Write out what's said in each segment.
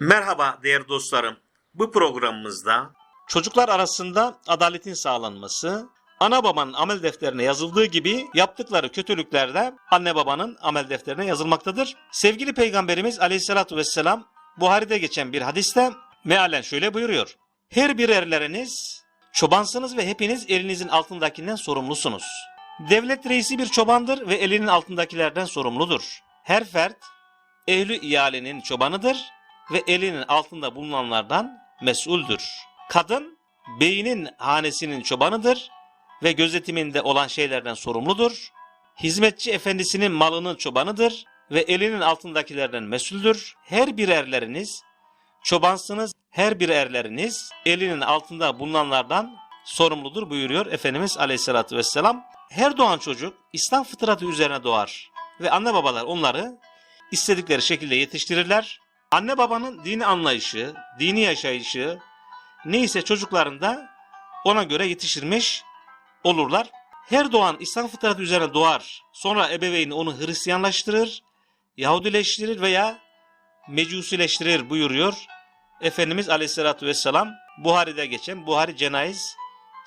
Merhaba değerli dostlarım. Bu programımızda çocuklar arasında adaletin sağlanması, ana babanın amel defterine yazıldığı gibi yaptıkları kötülüklerde anne babanın amel defterine yazılmaktadır. Sevgili Peygamberimiz Aleyhisselatü Vesselam Buhari'de geçen bir hadiste mealen şöyle buyuruyor. Her birerleriniz çobansınız ve hepiniz elinizin altındakinden sorumlusunuz. Devlet reisi bir çobandır ve elinin altındakilerden sorumludur. Her fert ehli iyalenin çobanıdır ve elinin altında bulunanlardan mesuldür. Kadın beynin hanesinin çobanıdır ve gözetiminde olan şeylerden sorumludur. Hizmetçi efendisinin malının çobanıdır ve elinin altındakilerden mesuldür. Her birerleriniz çobansınız, her birerleriniz elinin altında bulunanlardan sorumludur buyuruyor Efendimiz Aleyhisselatü Vesselam. Her doğan çocuk İslam fıtratı üzerine doğar ve anne babalar onları istedikleri şekilde yetiştirirler. Anne babanın dini anlayışı, dini yaşayışı neyse çocuklarında ona göre yetiştirmiş olurlar. Her doğan İslam fıtratı üzerine doğar. Sonra ebeveyni onu Hristiyanlaştırır, Yahudileştirir veya Mecusileştirir buyuruyor. Efendimiz Aleyhisselatü Vesselam Buhari'de geçen Buhari Cenayiz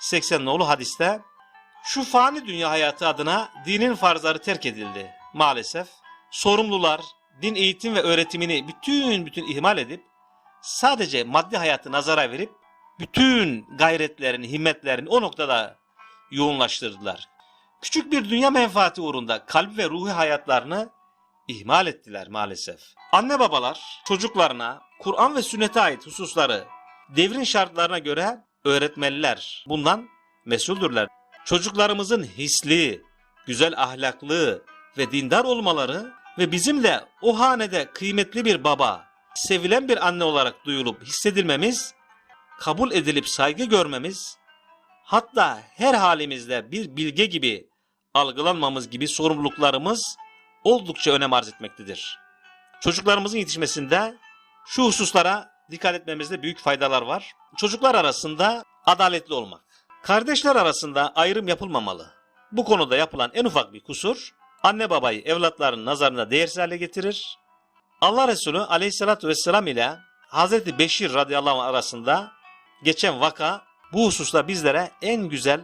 80 nolu hadiste şu fani dünya hayatı adına dinin farzları terk edildi maalesef. Sorumlular din eğitim ve öğretimini bütün bütün ihmal edip sadece maddi hayatı nazara verip bütün gayretlerini, himmetlerini o noktada yoğunlaştırdılar. Küçük bir dünya menfaati uğrunda kalp ve ruhi hayatlarını ihmal ettiler maalesef. Anne babalar çocuklarına Kur'an ve sünnete ait hususları devrin şartlarına göre öğretmeliler. Bundan mesuldürler. Çocuklarımızın hisli, güzel ahlaklı ve dindar olmaları ve bizim de o hanede kıymetli bir baba, sevilen bir anne olarak duyulup hissedilmemiz, kabul edilip saygı görmemiz, hatta her halimizde bir bilge gibi algılanmamız gibi sorumluluklarımız oldukça önem arz etmektedir. Çocuklarımızın yetişmesinde şu hususlara dikkat etmemizde büyük faydalar var. Çocuklar arasında adaletli olmak. Kardeşler arasında ayrım yapılmamalı. Bu konuda yapılan en ufak bir kusur anne babayı evlatların nazarında değersiz hale getirir. Allah Resulü aleyhissalatü vesselam ile Hazreti Beşir radıyallahu anh arasında geçen vaka bu hususta bizlere en güzel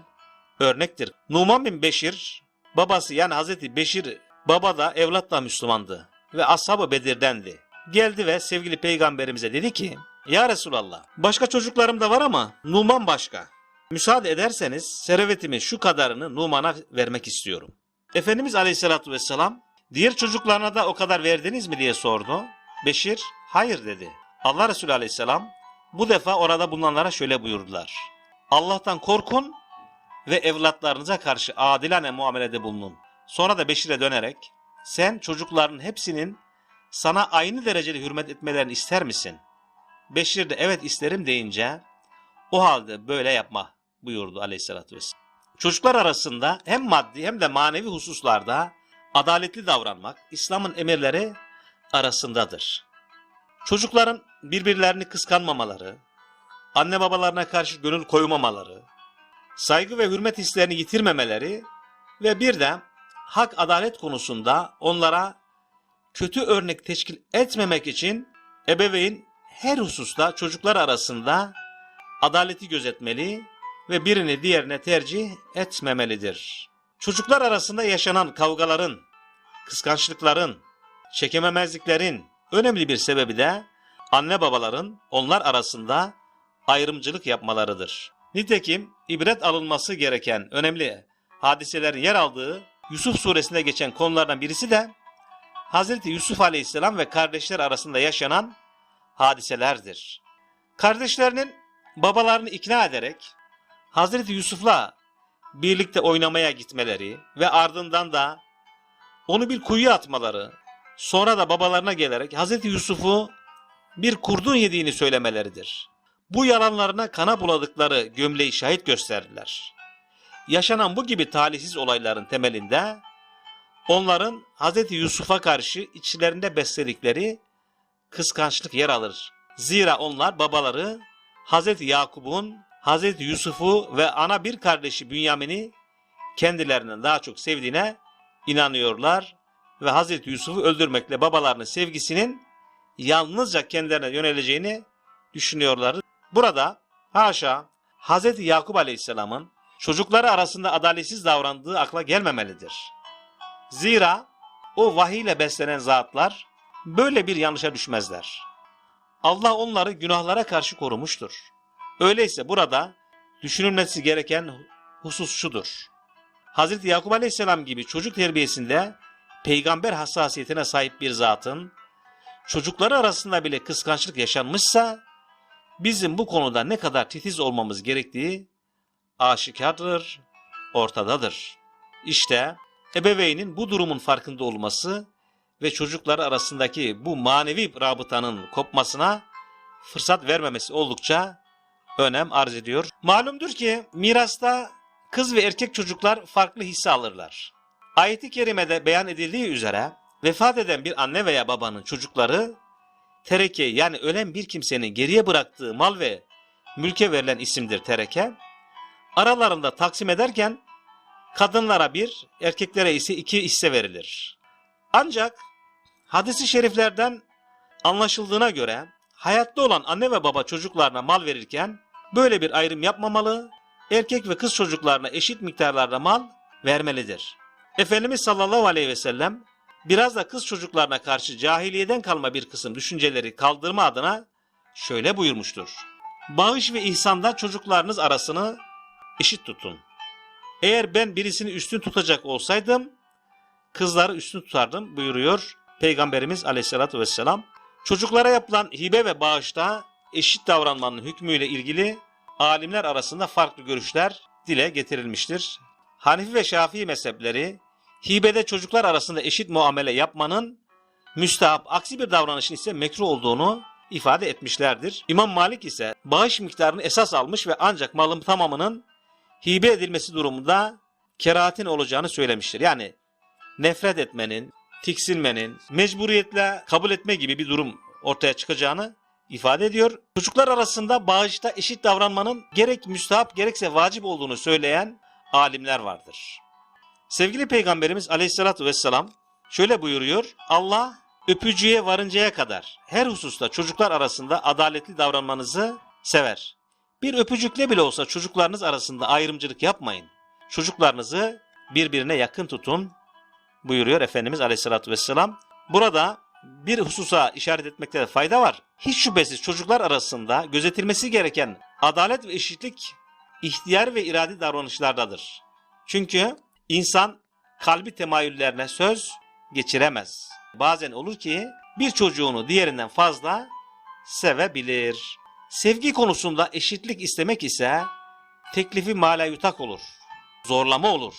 örnektir. Numan bin Beşir babası yani Hazreti Beşir baba da evlat da Müslümandı ve ashab-ı Bedir'dendi. Geldi ve sevgili peygamberimize dedi ki Ya Resulallah başka çocuklarım da var ama Numan başka. Müsaade ederseniz servetimin şu kadarını Numan'a vermek istiyorum. Efendimiz Aleyhisselatü Vesselam diğer çocuklarına da o kadar verdiniz mi diye sordu. Beşir hayır dedi. Allah Resulü Aleyhisselam bu defa orada bulunanlara şöyle buyurdular. Allah'tan korkun ve evlatlarınıza karşı adilane muamelede bulunun. Sonra da Beşir'e dönerek sen çocukların hepsinin sana aynı derecede hürmet etmelerini ister misin? Beşir de evet isterim deyince o halde böyle yapma buyurdu aleyhissalatü vesselam. Çocuklar arasında hem maddi hem de manevi hususlarda adaletli davranmak İslam'ın emirleri arasındadır. Çocukların birbirlerini kıskanmamaları, anne babalarına karşı gönül koymamaları, saygı ve hürmet hislerini yitirmemeleri ve bir de hak adalet konusunda onlara kötü örnek teşkil etmemek için ebeveyn her hususta çocuklar arasında adaleti gözetmeli ve birini diğerine tercih etmemelidir. Çocuklar arasında yaşanan kavgaların, kıskançlıkların, çekememezliklerin önemli bir sebebi de anne babaların onlar arasında ayrımcılık yapmalarıdır. Nitekim ibret alınması gereken önemli hadiselerin yer aldığı Yusuf suresinde geçen konulardan birisi de Hazreti Yusuf Aleyhisselam ve kardeşler arasında yaşanan hadiselerdir. Kardeşlerinin babalarını ikna ederek Hazreti Yusuf'la birlikte oynamaya gitmeleri ve ardından da onu bir kuyuya atmaları, sonra da babalarına gelerek Hazreti Yusuf'u bir kurdun yediğini söylemeleridir. Bu yalanlarına kana buladıkları gömleği şahit gösterdiler. Yaşanan bu gibi talihsiz olayların temelinde onların Hazreti Yusuf'a karşı içlerinde besledikleri kıskançlık yer alır. Zira onlar babaları Hazreti Yakup'un Hazreti Yusuf'u ve ana bir kardeşi Bünyamin'i kendilerinden daha çok sevdiğine inanıyorlar ve Hazreti Yusuf'u öldürmekle babalarının sevgisinin yalnızca kendilerine yöneleceğini düşünüyorlardı. Burada haşa Hz. Yakup Aleyhisselam'ın çocukları arasında adaletsiz davrandığı akla gelmemelidir. Zira o vahiy ile beslenen zatlar böyle bir yanlışa düşmezler. Allah onları günahlara karşı korumuştur. Öyleyse burada düşünülmesi gereken husus şudur. Hz. Yakup Aleyhisselam gibi çocuk terbiyesinde peygamber hassasiyetine sahip bir zatın çocukları arasında bile kıskançlık yaşanmışsa bizim bu konuda ne kadar titiz olmamız gerektiği aşikardır, ortadadır. İşte ebeveynin bu durumun farkında olması ve çocukları arasındaki bu manevi rabıtanın kopmasına fırsat vermemesi oldukça önem arz ediyor. Malumdur ki mirasta kız ve erkek çocuklar farklı hisse alırlar. Ayet-i kerimede beyan edildiği üzere vefat eden bir anne veya babanın çocukları tereke yani ölen bir kimsenin geriye bıraktığı mal ve mülke verilen isimdir tereke. Aralarında taksim ederken kadınlara bir, erkeklere ise iki hisse verilir. Ancak hadisi şeriflerden anlaşıldığına göre hayatta olan anne ve baba çocuklarına mal verirken böyle bir ayrım yapmamalı, erkek ve kız çocuklarına eşit miktarlarda mal vermelidir. Efendimiz sallallahu aleyhi ve sellem biraz da kız çocuklarına karşı cahiliyeden kalma bir kısım düşünceleri kaldırma adına şöyle buyurmuştur. Bağış ve ihsanda çocuklarınız arasını eşit tutun. Eğer ben birisini üstün tutacak olsaydım kızları üstün tutardım buyuruyor Peygamberimiz aleyhissalatü vesselam. Çocuklara yapılan hibe ve bağışta eşit davranmanın hükmüyle ilgili alimler arasında farklı görüşler dile getirilmiştir. Hanifi ve Şafii mezhepleri hibede çocuklar arasında eşit muamele yapmanın müstahap aksi bir davranışın ise mekruh olduğunu ifade etmişlerdir. İmam Malik ise bağış miktarını esas almış ve ancak malın tamamının hibe edilmesi durumunda kerahatin olacağını söylemiştir. Yani nefret etmenin, tiksinmenin, mecburiyetle kabul etme gibi bir durum ortaya çıkacağını ifade ediyor. Çocuklar arasında bağışta eşit davranmanın gerek müstahap gerekse vacip olduğunu söyleyen alimler vardır. Sevgili Peygamberimiz Aleyhisselatü Vesselam şöyle buyuruyor. Allah öpücüye varıncaya kadar her hususta çocuklar arasında adaletli davranmanızı sever. Bir öpücükle bile olsa çocuklarınız arasında ayrımcılık yapmayın. Çocuklarınızı birbirine yakın tutun buyuruyor Efendimiz Aleyhisselatü Vesselam. Burada bir hususa işaret etmekte fayda var. Hiç şüphesiz çocuklar arasında gözetilmesi gereken adalet ve eşitlik ihtiyar ve iradi davranışlardadır. Çünkü insan kalbi temayüllerine söz geçiremez. Bazen olur ki bir çocuğunu diğerinden fazla sevebilir. Sevgi konusunda eşitlik istemek ise teklifi malayutak olur. Zorlama olur.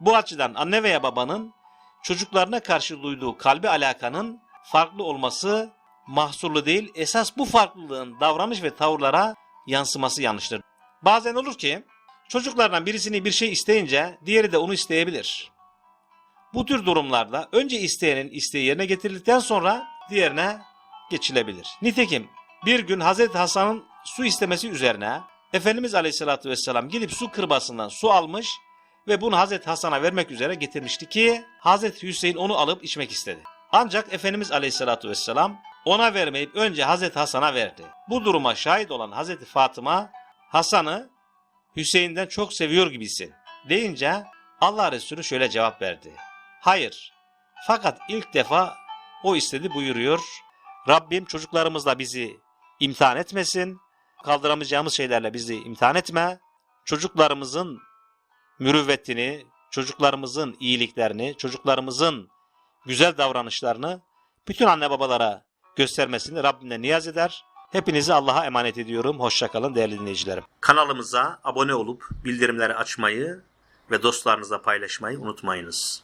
Bu açıdan anne veya babanın çocuklarına karşı duyduğu kalbi alakanın farklı olması mahsurlu değil. Esas bu farklılığın davranış ve tavırlara yansıması yanlıştır. Bazen olur ki çocuklardan birisini bir şey isteyince diğeri de onu isteyebilir. Bu tür durumlarda önce isteyenin isteği yerine getirildikten sonra diğerine geçilebilir. Nitekim bir gün Hazreti Hasan'ın su istemesi üzerine Efendimiz Aleyhisselatü Vesselam gidip su kırbasından su almış ve bunu Hazreti Hasan'a vermek üzere getirmişti ki Hazreti Hüseyin onu alıp içmek istedi. Ancak Efendimiz Aleyhisselatü Vesselam ona vermeyip önce Hazreti Hasan'a verdi. Bu duruma şahit olan Hazreti Fatıma Hasan'ı Hüseyin'den çok seviyor gibisin deyince Allah Resulü şöyle cevap verdi. Hayır. Fakat ilk defa o istedi buyuruyor. Rabbim çocuklarımızla bizi imtihan etmesin. Kaldıramayacağımız şeylerle bizi imtihan etme. Çocuklarımızın mürüvvetini, çocuklarımızın iyiliklerini, çocuklarımızın güzel davranışlarını bütün anne babalara göstermesini Rabbimden niyaz eder. Hepinizi Allah'a emanet ediyorum. Hoşçakalın değerli dinleyicilerim. Kanalımıza abone olup bildirimleri açmayı ve dostlarınızla paylaşmayı unutmayınız.